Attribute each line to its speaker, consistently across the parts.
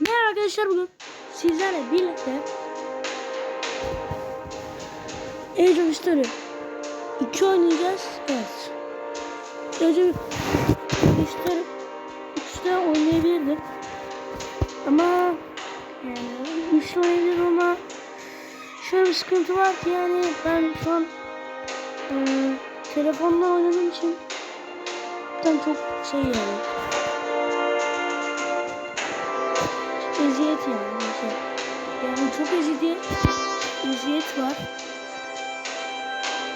Speaker 1: Merhaba arkadaşlar bugün sizlerle birlikte Age of History 2 oynayacağız. Evet. Age of History 3'te oynayabilirdim. Ama yani 3'te oynayabilirim ama şöyle bir sıkıntı var ki yani ben şu an e, telefonla oynadığım için cidden çok şey yani eziyet yani. Şey. Yani çok eziyet, eziyet var.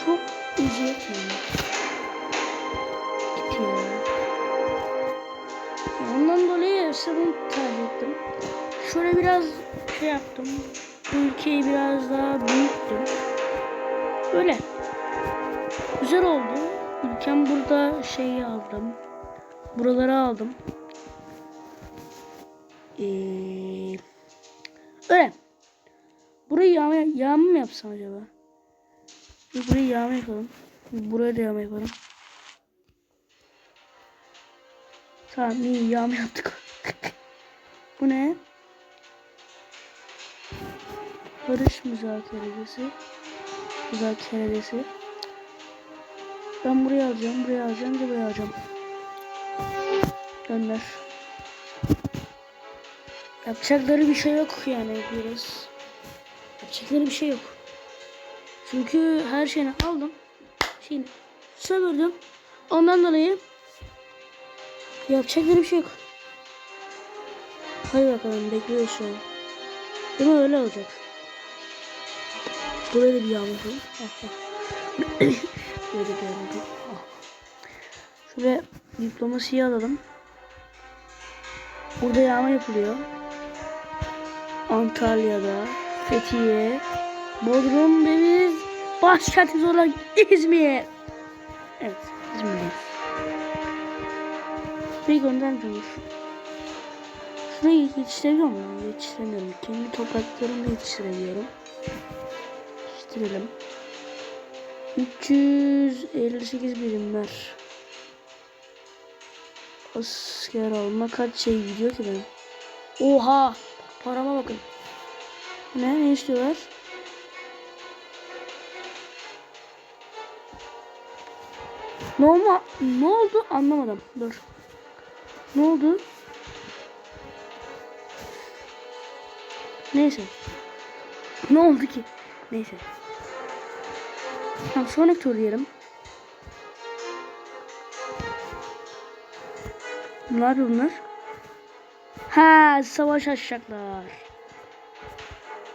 Speaker 1: Çok eziyet yani. Ondan dolayı bunu tercih ettim. Şöyle biraz şey yaptım. Bu ülkeyi biraz daha büyüttüm. Öyle. Güzel oldu. Ülkem burada şeyi aldım. Buraları aldım. Ee, öyle. Burayı yağma, yağma mı yapsam acaba? Burayı yağma yapalım. Buraya da yağma yapalım. Tamam iyi yağma yaptık. Bu ne? Barış müzakeresi. Müzakeresi. Ben buraya alacağım, buraya alacağım, buraya alacağım. Gönder. Yapacakları bir şey yok yani biraz. Yapacakları bir şey yok. Çünkü her şeyini aldım. Şeyini sömürdüm. Ondan dolayı yapacakları bir şey yok. Hadi bakalım bekliyoruz şu an. Değil mi öyle olacak. Buraya da bir yağmur da bir yağmur. Ah. Şuraya diplomasiyi alalım. Burada yağma yapılıyor. Antalya'da, Fethiye, Bodrum deniz, başkentimiz olan İzmir. Evet, İzmir'deyiz. Şurayı göndermiyoruz. Şurayı yetiştirebiliyor muyum? Yetiştiremiyorum. Kendi topraklarımda yetiştirebiliyorum. Yetiştirelim. 358 birimler. Asker alma kaç şey gidiyor ki benim? Oha! Parama bakın. Ne? Ne istiyorlar? Ne olma? Ne oldu? Anlamadım. Dur. Ne oldu? Neyse. Ne oldu ki? Neyse. Tamam sonraki tur diyelim. Yapıyor bunlar? Ha savaş açacaklar.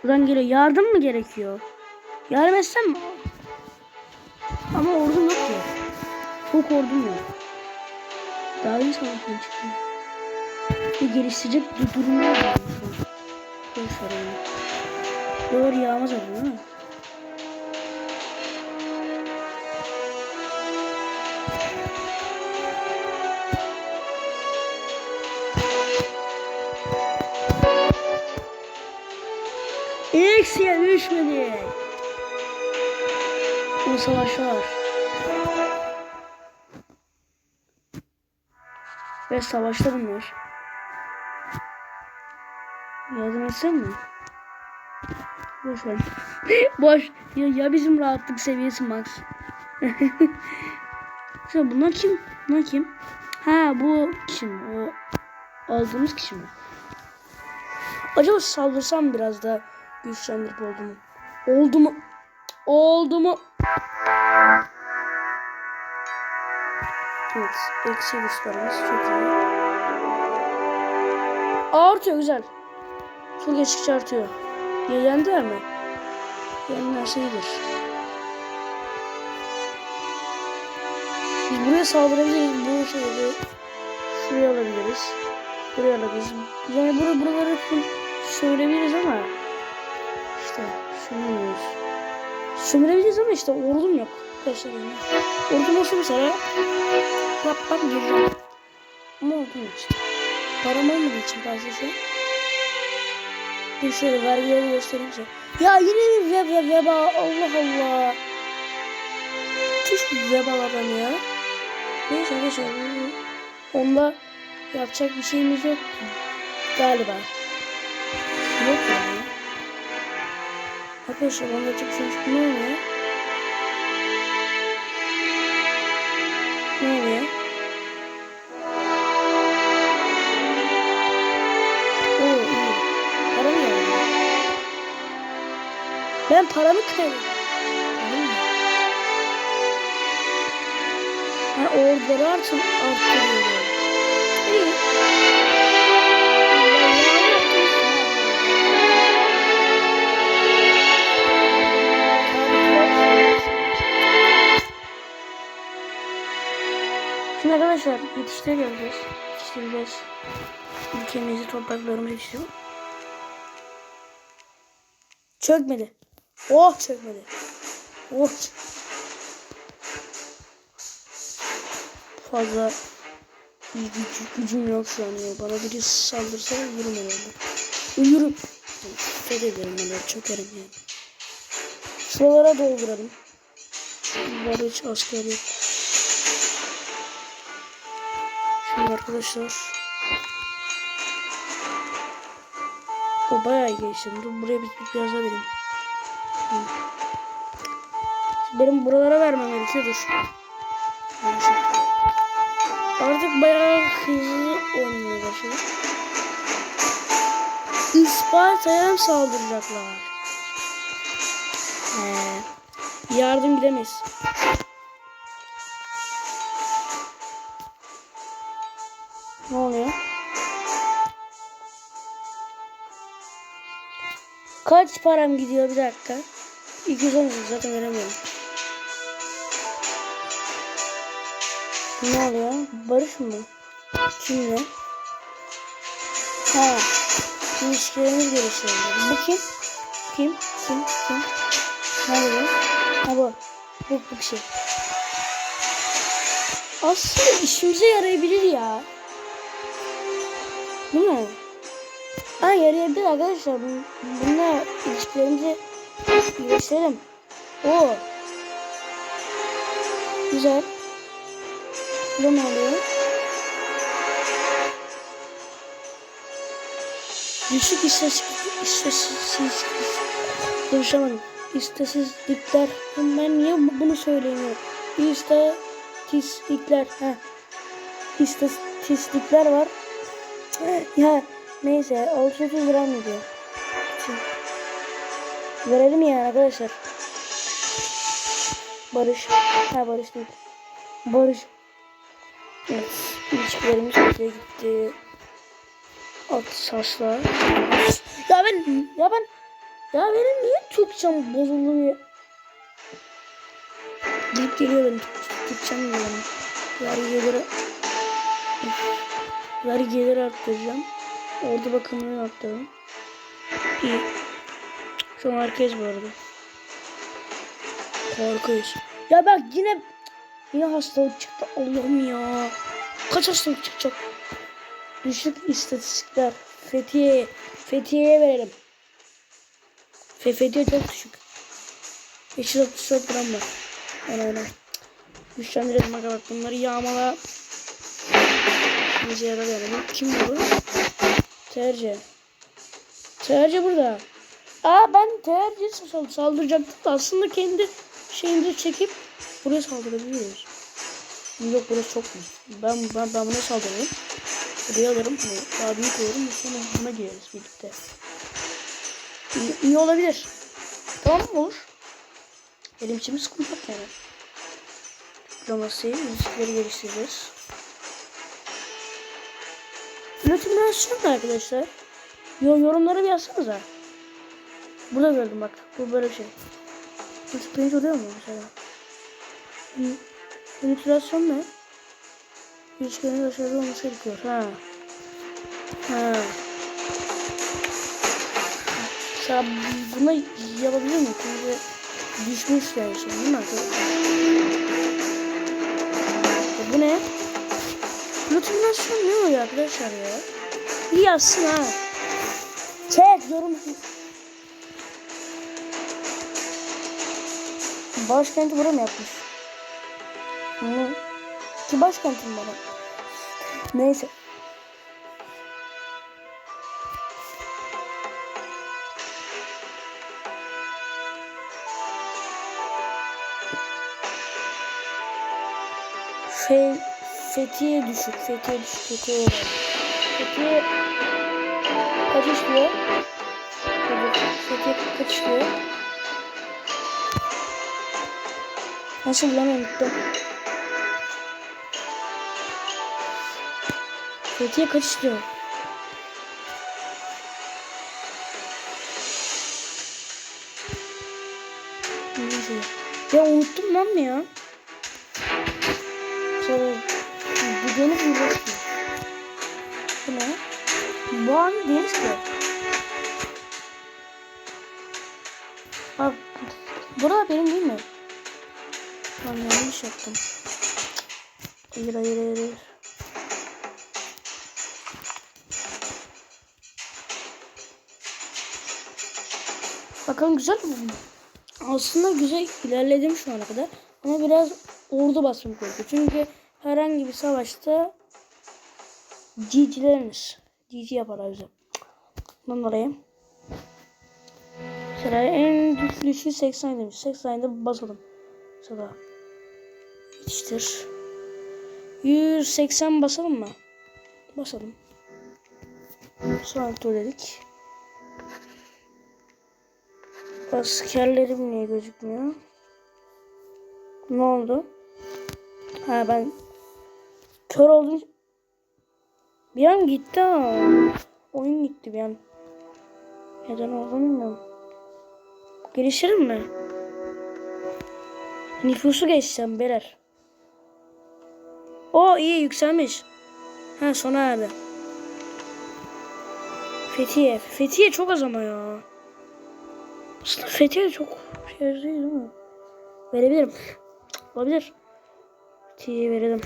Speaker 1: Buradan geliyor. Yardım mı gerekiyor? Yardım etsem mi? Ama ordum yok ki. Çok ordum yok. Daha iyi savaştan çıktım. Bir geliştirecek bir durumlar var. Boş ver onu. Doğru yağmaz abi değil mi? Eksiye düşmedi. Bu savaş var. Ve savaşta bunlar. Yardım etsem mi? Boş ver. Boş. Ya, ya bizim rahatlık seviyesi max. Şimdi bunlar kim? Bunlar kim? Ha bu kim? O aldığımız kişi mi? Acaba saldırsam biraz da güçlendirip oldu mu? Oldu mu? Oldu mu? Evet. Eksi güçlerimiz çok iyi. Artıyor güzel. Çok geçtikçe artıyor. Ya mi? Yendilerse iyidir. Biz buraya saldırabiliriz. Bu şeyleri şuraya alabiliriz. Buraya alabiliriz. Yani bura, buraları söyleyebiliriz ama işte sömürüyoruz. Sömürebiliriz ama işte ordum yok. Arkadaşlar yani. Ordum olsa mesela yapmam gireceğim. Ama yok işte. Param olmadığı için fazlası. Dur şöyle vergileri göstereyim size. Ya yine bir web web weba Allah Allah. Müthiş bir webalardan ya. Neyse arkadaşlar. Onda yapacak bir şeyimiz yok. Galiba. Yok yani. Arkadaşlar bana şey ne oluyor? Ne oluyor? Oo iyi. Para mı yani? Ben paramı kaybettim. Paramı mı? Ha orada artık arttırıyorum. Şimdi arkadaşlar yetiştiriyoruz. Yetiştireceğiz. Ülkemizi, topraklarımızı yetiştiriyoruz. Çökmedi. Oh çökmedi. Oh. Fazla bir güç, gücüm yok şu an ya. Bana biri saldırsa ölürüm herhalde. Ölürüm. Dikkat ederim ben çökerim yani. Şuralara dolduralım. Burada hiç asker yok. Şimdi arkadaşlar. O bayağı gelişti. Dur buraya bir, biraz daha vereyim. Benim buralara vermem gerekiyor. Artık bayağı hızlı oynamaya başladı. Isparta'ya saldıracaklar? He. Yardım gidemeyiz. Kaç param gidiyor bir dakika. 210 zaten veremiyorum. Ne oluyor? Barış mı? Kimle? Ha. İlişkilerimiz gelişiyor. Bu kim? Kim? Kim? Kim? Nerede bu? Ha bu. Bu, bu şey. Aslında işimize yarayabilir ya. Değil mi? Yarayabilir arkadaşlar. Bun- Bununla ilişkilerimizi iyileştirelim. Oo. Güzel. Bu ne oluyor? Düşük istatistik, istatistik, konuşamadım. İstatistikler. Ben niye bu- bunu söyleyemiyorum? İstatistikler. Ha. İstatistikler var. Ya neyse 600 lira mı diyor? Verelim ya arkadaşlar. Barış. Ha Barış değil. Barış. Evet. İlişkilerimiz kötüye gitti. At saçlar. Ya ben ya ben ya benim niye Türkçem bozuluyor? Gidip geliyor benim Türk- Türkçem diyorum. Vergi geliri Vergi geliri arttıracağım. Orada bakımını arttırdım. İyi. Şu an herkes bu arada. Korkuyoruz. Ya bak yine yine hastalık çıktı. Allah'ım ya. Kaç hastalık çıkacak? Düşük istatistikler. Fethiye. Fethiye'ye verelim. Fe Fethiye çok düşük. 534 gram var. Aynen aynen. Güçlendirelim bak bunları yağmala. Bize yarar yani. Kim bu? Terce. Terce burada. Aa ben tercih sal saldıracaktım da aslında kendi şeyimizi çekip buraya saldırabiliyoruz. Yok burası çok büyük. Ben, ben, ben buna saldırırım. Buraya alırım. Daha büyük olurum. Sonra buna gireriz birlikte. İyi, iyi olabilir. Tamam mı olur? Benim için sıkıntı yok yani. Diplomasi, ilişkileri geliştireceğiz. Üretimden sonra arkadaşlar. Yo, yorumlara bir yazsanıza. Burada gördüm bak. Bu böyle bir şey. Bu tıklayınca oluyor mu mesela? Manipülasyon ne? İlişkilerin aşağıda olması gerekiyor. Ha. Ha. Mesela buna yapabilir miyim? Çünkü düşmüş yani şey değil mi bu ne? Motivasyon ne oluyor arkadaşlar ya? Bir yazsın ha. Çek yorum. Başkenti bura mı yapmış? Hı. Ki başkentim bana. Neyse. Şey 8'ye düşük. 8'ye düşük kötü olur. Peki kaç işliyor? Peki kaç işliyor? Nasıl bulamıyorum gitti. Peki kaç işliyor? Ya unuttum lan mı ya? Bu an deniz ki. Bak burada benim değil mi? Lan yanlış yaptım. Hayır hayır hayır. hayır. Bakalım güzel mi? Aslında güzel ilerledim şu ana kadar. Ama biraz ordu basmam gerekiyor. Çünkü herhangi bir savaşta GG'lerimiz. GG yaparlar bize. Ben oraya. Mesela en düşüşü 80 demiş. 80'de basalım. Mesela yetiştir. 180 basalım mı? Basalım. Sonra tur dedik. Askerlerim niye gözükmüyor? Ne oldu? Ha ben kör oldum. Bir an gitti ha. Oyun gitti bir an. Neden olduğunu bilmiyorum. Geliştirir mi? Nüfusu geçsem beler. O iyi yükselmiş. Ha sona erdi. Fethiye. Fethiye çok az ama ya. Aslında Fethiye çok şey değil mi? Verebilirim. Olabilir. Fethiye'ye verelim.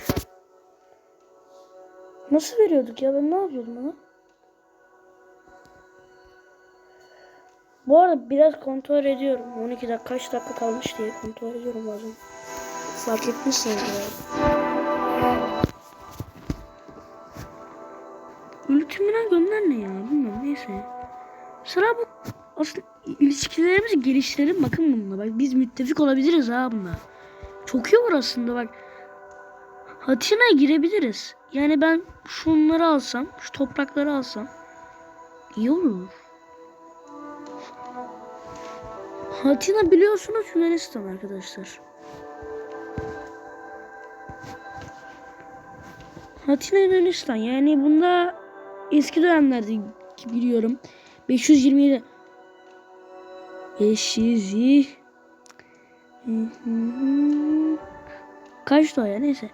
Speaker 1: Nasıl veriyorduk ya? Ben ne yapıyordum ona? Bu arada biraz kontrol ediyorum. 12 dakika kaç dakika kalmış diye kontrol ediyorum bazen. Fark etmişsiniz ya. Ultimine gönder ne ya? Bilmiyorum neyse. Sıra bu aslında ilişkilerimizi geliştirelim bakın bununla. Bak biz müttefik olabiliriz ha bununla. Çok iyi olur aslında bak. Hatina'ya girebiliriz. Yani ben şunları alsam, şu toprakları alsam iyi olur. Hatina biliyorsunuz Yunanistan arkadaşlar. Hatina Yunanistan yani bunda eski dönemlerde biliyorum 527 500 Kaç da o ya neyse.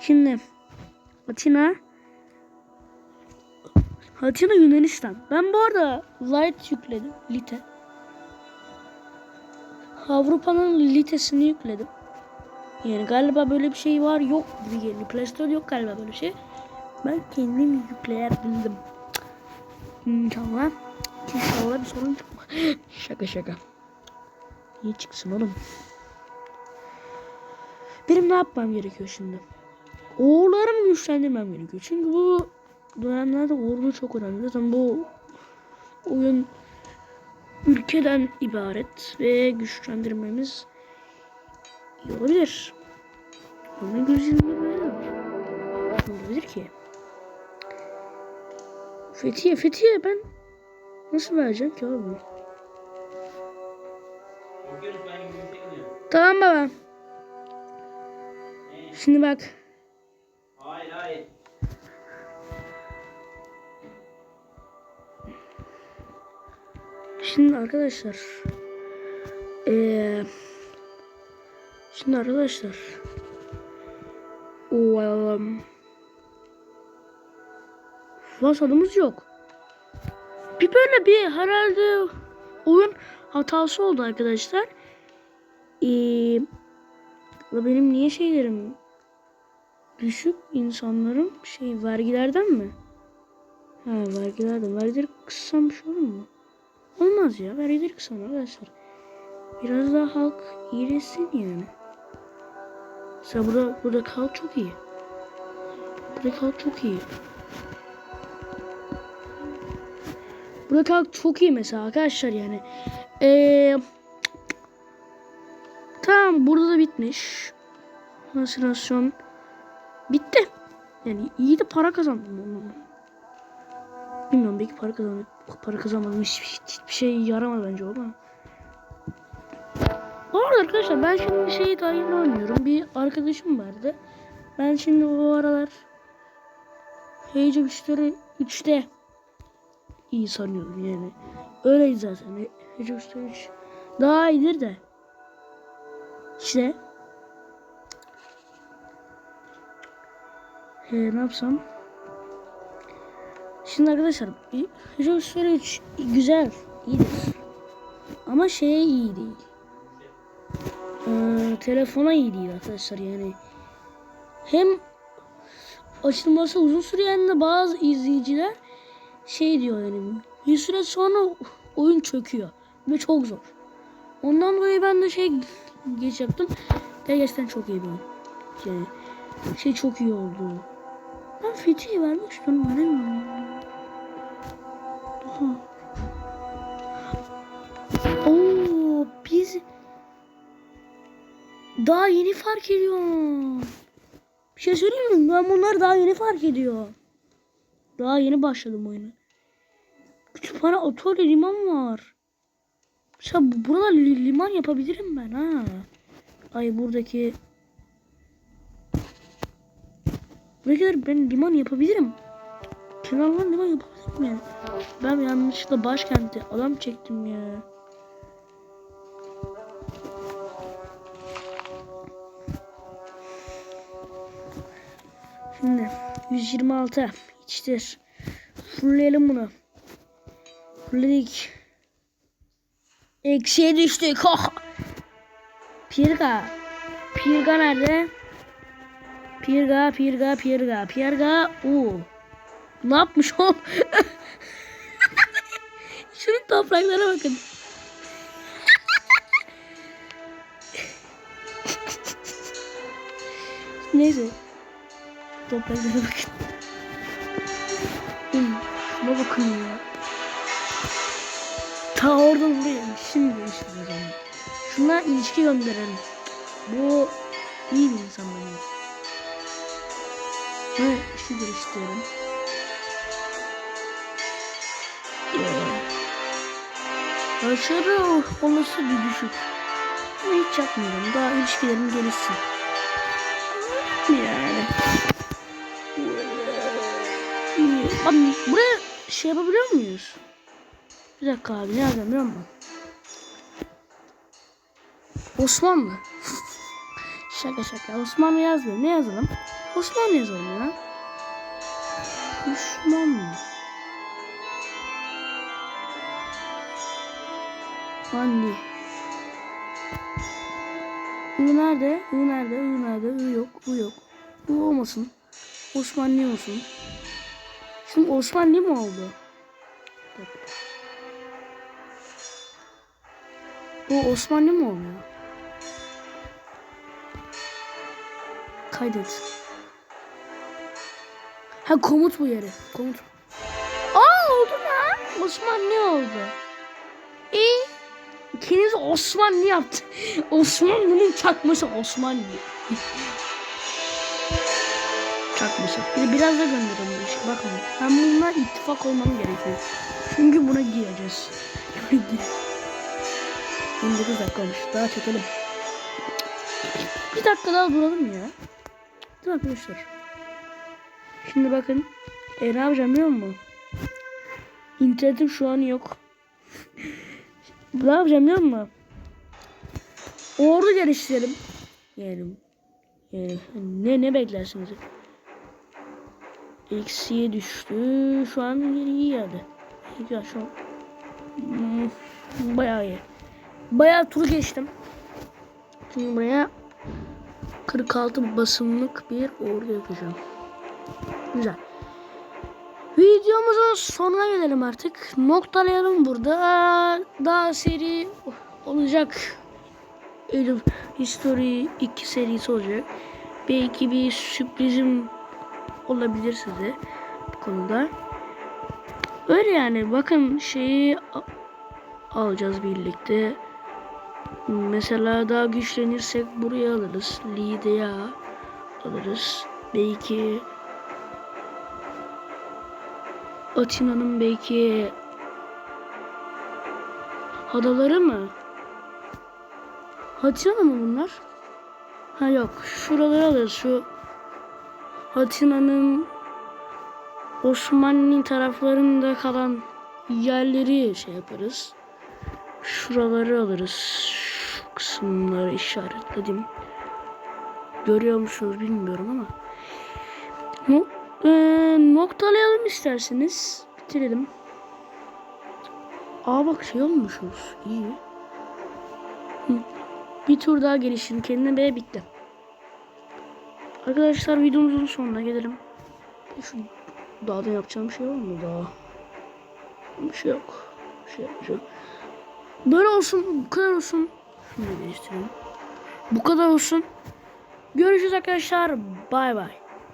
Speaker 1: Şimdi Atina Atina Yunanistan. Ben bu arada Light yükledim. Lite. Avrupa'nın litesini yükledim. Yani galiba böyle bir şey var yok gibi geliyor. Play Store yok galiba böyle bir şey. Ben kendim yükleyebildim. İnşallah. İnşallah bir sorun çıkmaz. şaka şaka. İyi çıksın oğlum. Benim ne yapmam gerekiyor şimdi? Oğullarımı güçlendirmem gerekiyor. Çünkü bu dönemlerde ordu çok önemli. Zaten bu oyun ülkeden ibaret ve güçlendirmemiz iyi olabilir. Onu güçlendirmeyelim. Ne olabilir ki? Fethiye, Fethiye ben nasıl vereceğim ki abi? Tamam baba. Şimdi bak.
Speaker 2: Hayır hayır.
Speaker 1: Şimdi arkadaşlar. Eee şimdi arkadaşlar. Um, Fasadımız yok. Bir böyle bir herhalde oyun hatası oldu arkadaşlar. Ee, benim niye şeylerim düşük insanlarım şey vergilerden mi? Ha vergilerden. Vergileri kıssam bir şey olur mu? Olmaz ya. Vergileri kısalım arkadaşlar. Biraz daha halk iyileşsin yani. Mesela burada, burada halk çok iyi. Burada halk çok iyi. Burada halk çok iyi mesela arkadaşlar yani. Eee Tamam burada da bitmiş. Halüsinasyon bitti. Yani iyi de para kazandım onunla. Bilmiyorum belki para kazandım. Para kazanmadım. Hiç, hiç- hiçbir şey yaramadı bence ama. Bu arada arkadaşlar ben şimdi şeyi daha yeni oynuyorum. Bir arkadaşım vardı. Ben şimdi o aralar of History 3'te iyi sanıyorum yani. Öyleydi zaten. Of History 3 daha iyidir de. İşte. Ee, ne yapsam? Şimdi arkadaşlar of History 3 güzel, iyidir. Ama şeye iyi değil. Ee, telefona iyi değil arkadaşlar yani. Hem açılması uzun sürüyor hem de bazı izleyiciler şey diyor yani bir süre sonra oyun çöküyor ve çok zor. Ondan dolayı ben de şey geç yaptım. Gerçekten çok iyi bir oyun. Şey çok iyi oldu. Ben Fethi'yi vermek istiyorum. Veremiyorum. Oo, biz daha yeni fark ediyorum. Bir şey söyleyeyim mi? Ben bunları daha yeni fark ediyor. Daha yeni başladım oyuna. Kütüphane atölye liman var. Mesela bu- burada li- liman yapabilirim ben ha. Ay buradaki Buradakiler ben liman yapabilirim. Kenardan liman yapabilirim yani. Ben yanlışlıkla başkente adam çektim ya. Şimdi 126 içtir. Fullleyelim bunu. Fullledik. Eksiye düştük. Oh. Pirga. Pirga nerede? Pirga, pirga, pirga, pirga. U. Ne yapmış o? Şunun topraklara bakın. Neyse. Topraklara bakın. Hmm, Şuna bakın ya. Ta oradan buraya şimdi değiştireceğim. Şuna ilişki gönderelim. Bu iyi bir insan benim. Ve işi geliştirelim. Başarı olması bir düşük. Ama hiç yapmıyorum. Daha ilişkilerim gelişsin. Yani. Abi buraya şey yapabiliyor muyuz? Bir dakika abi ne yazalım biliyor musun? Osmanlı. şaka şaka. Osmanlı yazdı. Ne yazalım? Osmanlı yazalım ya. Osmanlı. Anne. I nerede? I nerede? I nerede? I yok. I yok. I olmasın. Osmanlı olsun. Şimdi Osmanlı mı oldu? Bu Osmanlı mı oluyor? Kaydet. Ha komut bu yeri. Komut. Aa oldu lan. Osmanlı oldu. İyi. İkiniz Osmanlı yaptı. Osmanlı'nın çakması Osmanlı. çakması. Bir biraz da gönderelim. Bakın. Ben bununla ittifak olmam gerekiyor. Çünkü buna gireceğiz. 19 dakika olmuş. Daha çekelim. Bir dakika daha duralım ya. Mi arkadaşlar? Şimdi bakın. E ne yapacağım biliyor musun? İnternetim şu an yok. ne yapacağım biliyor musun? Ordu geliştirelim. Yani, yani ne ne beklersiniz? Eksiye düştü. Şu an iyi geldi. Ya şu an hmm, bayağı iyi. Bayağı tur geçtim. Şimdi buraya 46 basımlık bir ordu yapacağım. Güzel. Videomuzun sonuna gelelim artık. Noktalayalım burada. Daha seri olacak. Of History 2 serisi olacak. Belki bir sürprizim olabilir size bu konuda. Öyle yani bakın şeyi alacağız birlikte. Mesela daha güçlenirsek buraya alırız. Lide'ye alırız. Belki Atina'nın belki adaları mı? Atina mı bunlar? Ha yok. Şuraları alırız. Şu Atina'nın Osmanlı taraflarında kalan yerleri şey yaparız. Şuraları alırız. Kısımları işaretledim. Görüyor musunuz bilmiyorum ama. No, eee, noktalayalım isterseniz. Bitirelim. Aa bak şey olmuşuz. İyi. Bir tur daha gelişin. Kendine be bitti. Arkadaşlar videomuzun sonuna gelelim. Şu dağda yapacağım şey var mı daha? Bir şey yok. Bir şey yapacağım. Böyle olsun. Bu kadar olsun. Şunu da değiştireyim. Bu kadar olsun. Görüşürüz arkadaşlar. Bay bay.